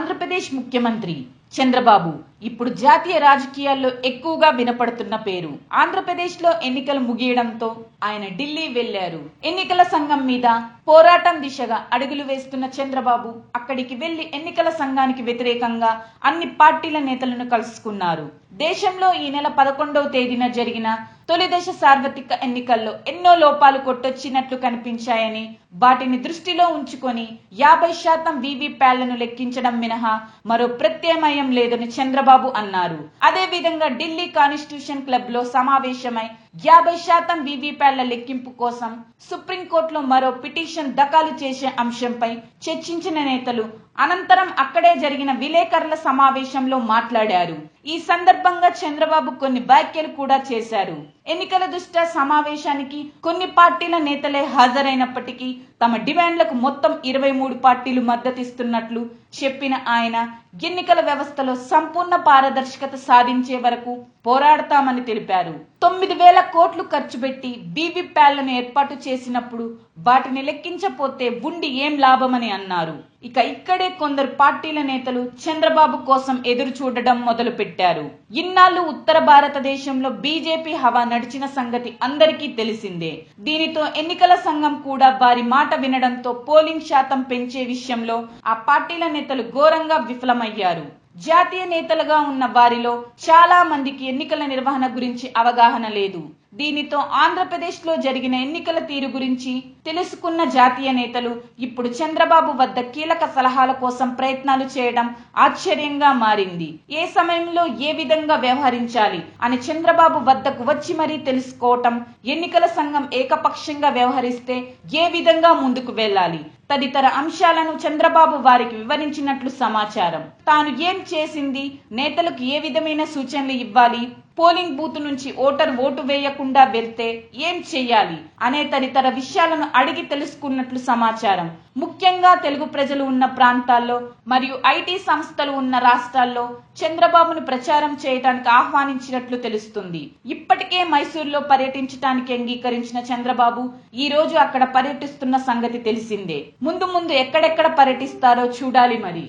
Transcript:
ఆంధ్రప్రదేశ్ ముఖ్యమంత్రి చంద్రబాబు. ఇప్పుడు జాతీయ రాజకీయాల్లో ఎక్కువగా వినపడుతున్న పేరు. ఆంధ్రప్రదేశ్లో ఎన్నికలు ముగియడంతో ఆయన ఢిల్లీ వెళ్ళారు ఎన్నికల సంఘం మీద పోరాటం దిశగా అడుగులు వేస్తున్న చంద్రబాబు అక్కడికి వెళ్ళి ఎన్నికల సంఘానికి వ్యతిరేకంగా అన్ని పార్టీల నేతలను కలుసుకున్నారు. దేశంలో ఈ నెల పదకొండవ తేదీన జరిగిన తొలి దశ సార్వత్రిక ఎన్నికల్లో ఎన్నో లోపాలు కొట్టొచ్చినట్లు కనిపించాయని వాటిని దృష్టిలో ఉంచుకొని యాభై శాతం వీవీప్యాలను లెక్కించడం మినహా మరో ప్రత్యామ్నాయం లేదని చంద్రబాబు అన్నారు. అదే విధంగా ఢిల్లీ కాన్స్టిట్యూషన్ క్లబ్లో సమావేశమై యాభై శాతం వీవీప్యాల లెక్కింపు కోసం సుప్రీంకోర్టులో మరో పిటిషన్ దఖలు చేసే అంశంపై చర్చించిన నేతలు అనంతరం అక్కడే జరిగిన విలేకరుల సమావేశంలో మాట్లాడారు. ఈ సందర్భంగా చంద్రబాబు కొన్ని వ్యాఖ్యలు కూడా చేశారు. ఎన్నికల దృష్ట్యా సమావేశానికి కొన్ని పార్టీల నేతలే హాజరైనప్పటికీ తమ డిమాండ్లకు మొత్తం ఇరవై మూడు పార్టీలు మద్దతిస్తున్నట్లు చెప్పిన ఆయన ఎన్నికల వ్యవస్థలో సంపూర్ణ పారదర్శకత సాధించే వరకు పోరాడతామని తెలిపారు. తొమ్మిది వేల కోట్లు ఖర్చు పెట్టి బీవీప్యాలను ఏర్పాటు చేసినప్పుడు వాటిని లెక్కించపోతే ఉండి ఏం లాభమని అన్నారు. ఇక ఇక్కడే కొందరు పార్టీల నేతలు చంద్రబాబు కోసం ఎదురు చూడడం మొదలు పెట్టారు ఇన్నాళ్ళు ఉత్తర భారతదేశంలో బీజేపీ హవా నడిచిన సంగతి అందరికీ తెలిసిందే. దీనితో ఎన్నికల సంఘం కూడా వారి మాట వినడంతో పోలింగ్ శాతం పెంచే విషయంలో ఆ పార్టీల నేతలు ఘోరంగా విఫలమయ్యారు. జాతీయ నేతలుగా ఉన్న వారిలో చాలా మందికి ఎన్నికల నిర్వహణ గురించి అవగాహన లేదు. దీనితో ఆంధ్రప్రదేశ్లో జరిగిన ఎన్నికల తీరు గురించి తెలుసుకున్న జాతీయ నేతలు ఇప్పుడు చంద్రబాబు వద్ద కీలక సలహాల కోసం ప్రయత్నాలు చేయడం ఆశ్చర్యంగా మారింది. ఏ సమయంలో ఏ విధంగా వ్యవహరించాలి అని చంద్రబాబు వద్దకు వచ్చి మరీ తెలుసుకోవటం ఎన్నికల సంఘం ఏకపక్షంగా వ్యవహరిస్తే ఏ విధంగా ముందుకు వెళ్ళాలి? తదితర అంశాలను చంద్రబాబు వారికి వివరించినట్లు సమాచారం. తాను ఏం చేసింది? నేతలకు ఏ విధమైన సూచనలు ఇవ్వాలి? పోలింగ్ బూత్ నుంచి ఓటర్ ఓటు వేయకుండా వెళ్తే ఏం చెయ్యాలి అనే తదితర విషయాలను అడిగి తెలుసుకున్నట్లు సమాచారం. ముఖ్యంగా తెలుగు ప్రజలు ఉన్న ప్రాంతాల్లో మరియు ఐటీ సంస్థలు ఉన్న రాష్ట్రాల్లో చంద్రబాబును ప్రచారం చేయడానికి ఆహ్వానించినట్లు తెలుస్తుంది. ఇప్పటి ఇప్పటికే మైసూర్లో పర్యటించడానికి అంగీకరించిన చంద్రబాబు ఈ రోజు అక్కడ పర్యటిస్తున్న సంగతి తెలిసిందే. ముందు ముందు ఎక్కడెక్కడ పర్యటిస్తారో చూడాలి మరి.